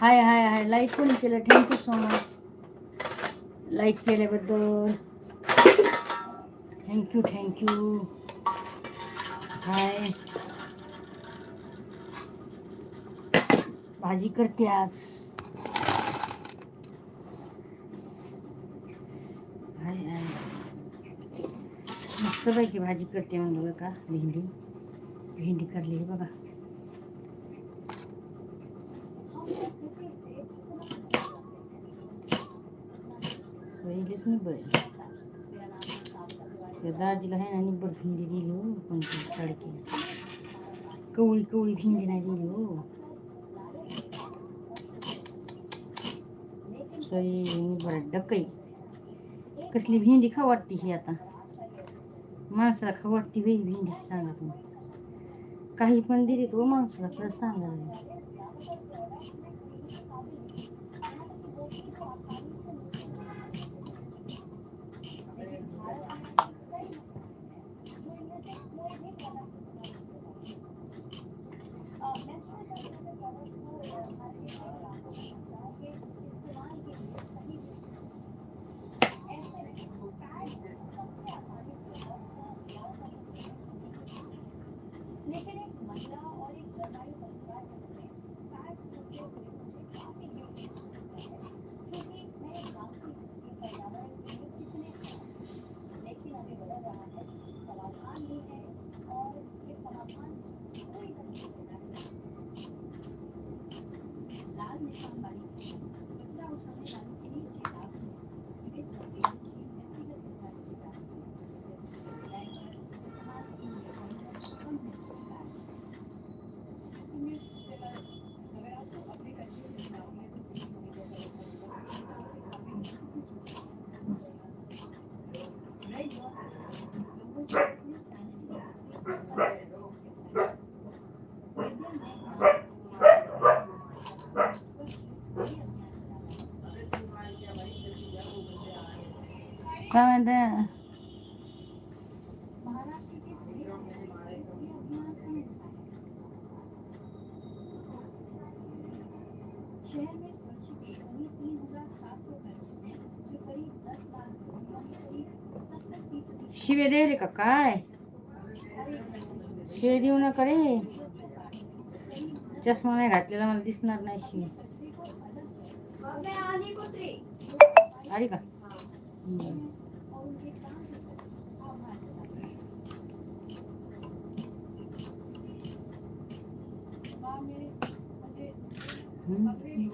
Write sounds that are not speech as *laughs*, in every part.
हाय हाय हाय. Like कोणी केलं? Thank you so much like केल्याबद्दल. Thank you thank you hi भाजी करते आज. मस्तपैकी भाजी करते म्हणलं का. भेंडी. भेंडी करली बघा. पहिलेच निब्बर आहे त्या दाजीला आहे ना निब्बर भिंडी दिली हो पण ती साडकी। कवळी कवळी भिंडी नाही दिली हो सई निब्बर डकई। कसली भेंडी खा वाटते ही आता? माणसाला खा वाटते वेळी भेंडी सांगा तुम्ही। काही पण दिली तो माणसाला तर सांगा काय म्हणते शिवे द्यायले का काय शिवे देऊ नका रे चष्मा नाही घातलेला मला दिसणार नाही शिवे आली का हम्म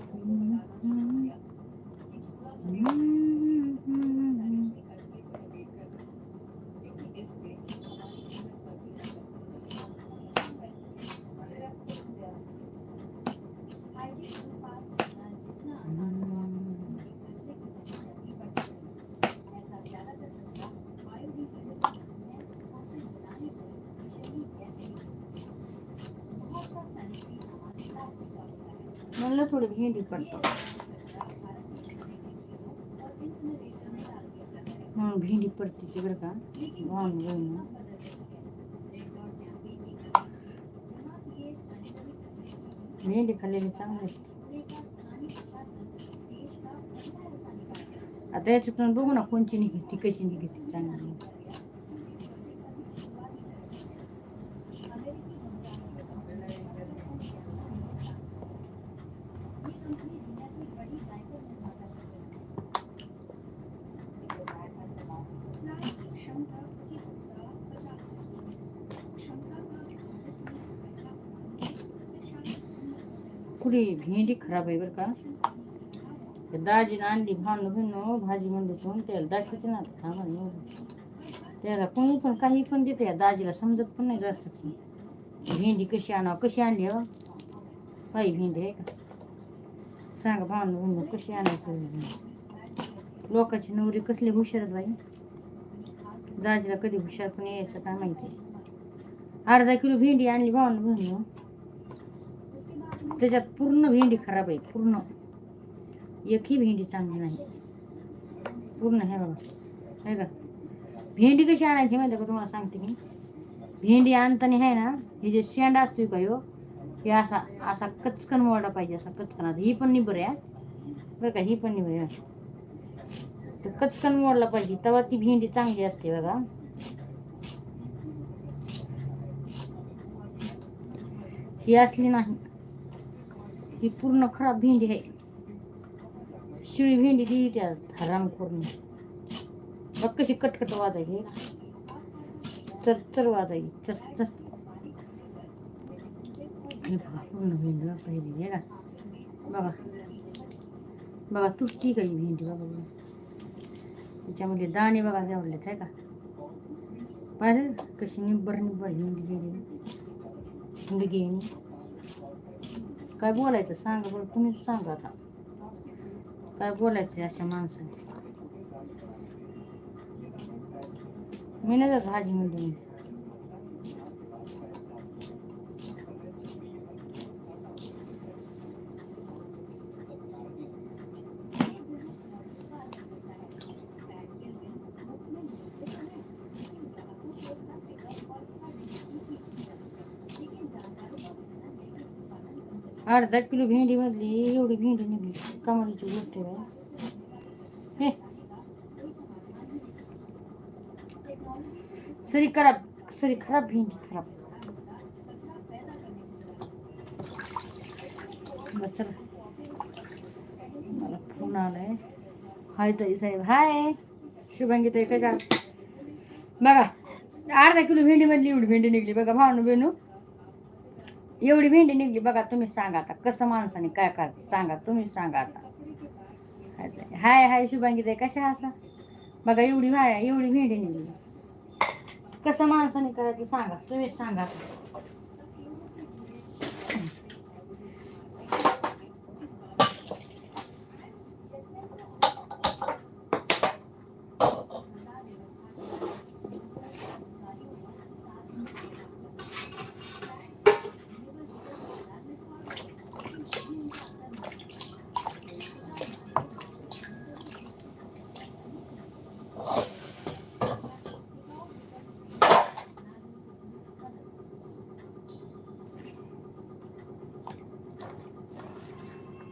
म्हणलं थोडी भेंडी करतो म्हणून भेंडी पडते बरं का भावून बहिणी भेंडी खाल्लेली चांगली असते आता याच्यातून बघू ना कोणची निघते कशी निघते चांगली भेंडी खराब आहे बरं का? ते दाजीनं आणली भावनं भिन्न हो, भाजी मंडीतून त्याला दाखवायचं ना आता थांबा त्याला कोणी पण काही पण देते या दाजीला समजत पण नाही जास्त भेंडी कशी आणावं कशी आणली हो? पायी भेंडी आहे का? सांगा भावनं भिन्न कशी आणायचं भेंडी? लोकांची नवरी कसली हुशार बाई. दाजीला कधी हुशार पण यायचं काय माहिती. अर्धा किलो भेंडी आणली भावनं भिन्न त्याच्यात पूर्ण भेंडी खराब आहे पूर्ण. एकही भेंडी चांगली नाही. पूर्ण हे बघा हे का भेंडी कशी आणायची माहिती का तुम्हाला सांगते मी? भेंडी आणताना आहे ना हे जे शेंडा असतो का ह्यो हे असा असा कचकन मोडा पाहिजे असा कचकन. आता ही पण निबर आहे. बरं का ही पण नाही बरं तर कचकन मोडला पाहिजे तेव्हा ती भेंडी चांगली असते बघा. ही असली नाही. ही पूर्ण खराब भेंडी आहे. शिळी भेंडी दिली त्या हराम पूर्ण बघ कशी कटकट वाजायची चर चर वाजायची चर चर. हे बघा पूर्ण भेंडी बघा पहिली आहे का बघा. बघा तुटती काही भेंडी बघा बघा. त्याच्यामध्ये दाणे बघा जेवढलेत आहे का? पाहिजे कशी निब्बर निब्बर भेंडी गेली. गुडघे काय बोलायचं सांगा बरं तुम्हीच सांगा आता. काय बोलायचं अशा माणसाने मी नाही जात हाजी म्हणून. अर्धा किलो भेंडी मधली एवढी भेंडी निघली कमालीची गोष्ट आहे हे. सरी खराब सरी खराब भेंडी खराब. चला. मला फोन आलाय. हाय ताई साहेब हाय. शुभांगी ताई कशा बघा अर्धा किलो भेंडी मधली एवढी भेंडी निघली. बघा भावनू बेनू एवढी भेंडी निघली बघा तुम्ही सांगा आता कसं माणसाने काय करायचं? सांगा तुम्ही सांगा आता. हाय हाय शुभांगी ताई कशा असा? बघा एवढी भाड्या एवढी भेंडी निघली. कसं माणसाने करायचं सांगा तुम्हीच सांगा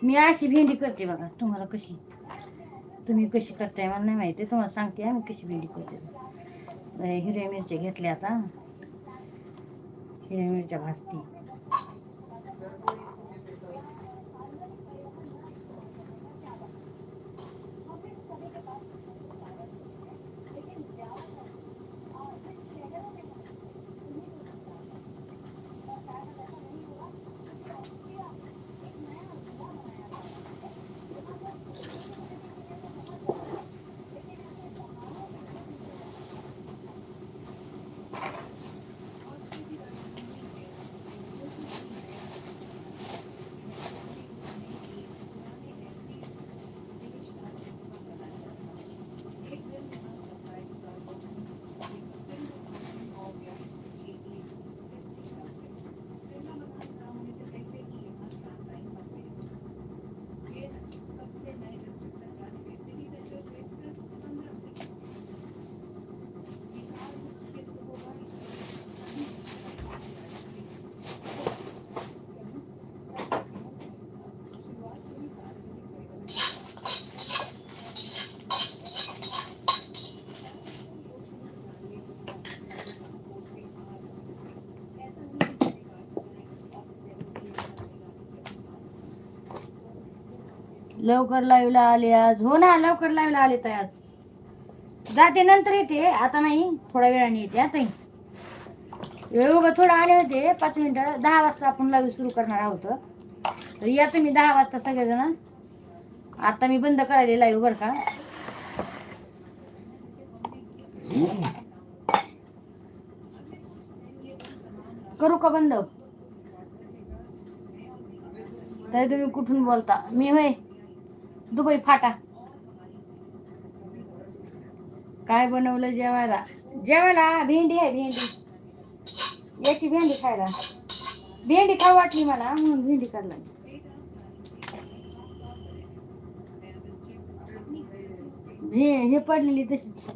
मी अशी भेंडी करते बघा तुम्हाला कशी? तुम्ही कशी करताय मला नाही माहिती तुम्हाला सांगते मी कशी भेंडी करते. हिरव्या मिरच्या घेतल्या आता. हिरव्या मिरच्या भाजते. लवकर लाईव्हला आले आज. हो ना लवकर लाईव्हला आले ताई आज. जाते नंतर येते. आता नाही थोड्या वेळाने येते आता वेळ थोडं आले होते पाच मिनटं. दहा वाजता आपण लाईव्ह सुरू करणार आहोत. तर या तुम्ही दहा वाजता सगळेजण. आता मी बंद करायला लाईव्ह बरं का. करू का बंद? तरी तुम्ही कुठून बोलता? मी होय. दुबई फाटा. काय बनवलं जेवायला? जेवायला भेंडी आहे भेंडी. याची भेंडी खायला. भेंडी खाऊ वाटली मला म्हणून भेंडी काढला हे हे पडलेली तशी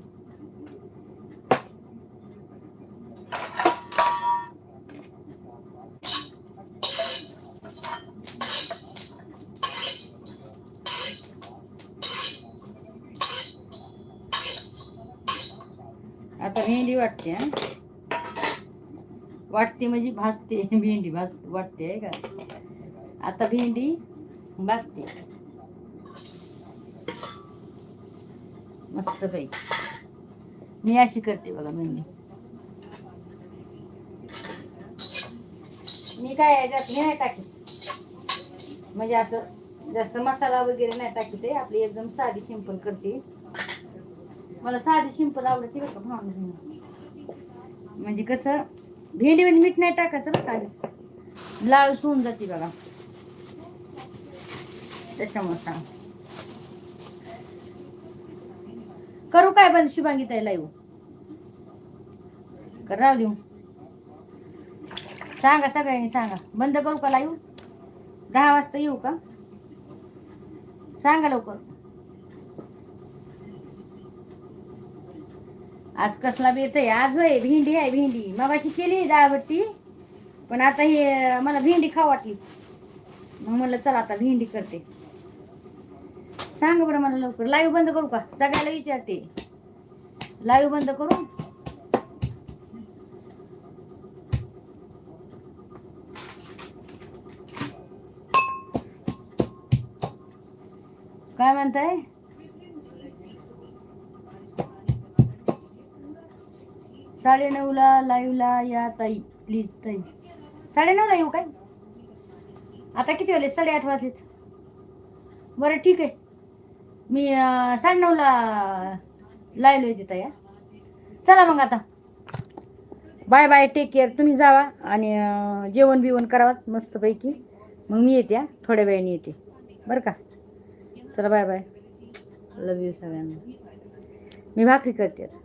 आता भेंडी वाटते हा? वाटते म्हणजे भाजते *laughs* भेंडी भाज वाटते आहे का? आता भेंडी भाजते. मस्त पैकी. मी अशी करते बघा भेंडी. मी काय याच्यात मी नाही टाकी म्हणजे असं जास्त मसाला वगैरे नाही टाकीत ते आपली एकदम साधी सिंपल करते. मला साधी सिंपल आवडते बरं का भावना म्हणजे कसं भेंडीमध्ये म्हणजे मीठ नाही टाकायचं बरं काहीच लाळ सोन जाते बघा. त्याच्यामुळे सांग. करू काय बंद शुभांगी ताई लाईव्ह कर राहू देऊ. सांगा सगळ्यांनी सांगा. बंद करू का लाईव्ह दहा वाजता येऊ का? सांगा लवकर. आज कसला बेत आहे आज होय भेंडी आहे भेंडी. मगाशी केली डाळबट्टी पण आता हे मला भेंडी खाऊ वाटली. मग म्हणलं चला आता भेंडी करते. सांग बरं मला लवकर. लाईव्ह बंद करू का? सगळ्याला विचारते. लाईव्ह बंद करू? काय म्हणताय? साडेनऊला लाईव्हला या ताई प्लीज ताई. साडेनऊला येऊ काय? आता किती वाजले? साडेआठ वाजलेत. बरं ठीक आहे. मी साडेनऊला लाईव्ह येते ताई चला मग आता. बाय बाय टेक केअर तुम्ही जावा आणि जेवण बिवण करावा मस्तपैकी. मग मी येते थोड्या वेळाने येते. बरं का? चला बाय बाय लव यू सगळ्यांना. मी भाकरी करते आता.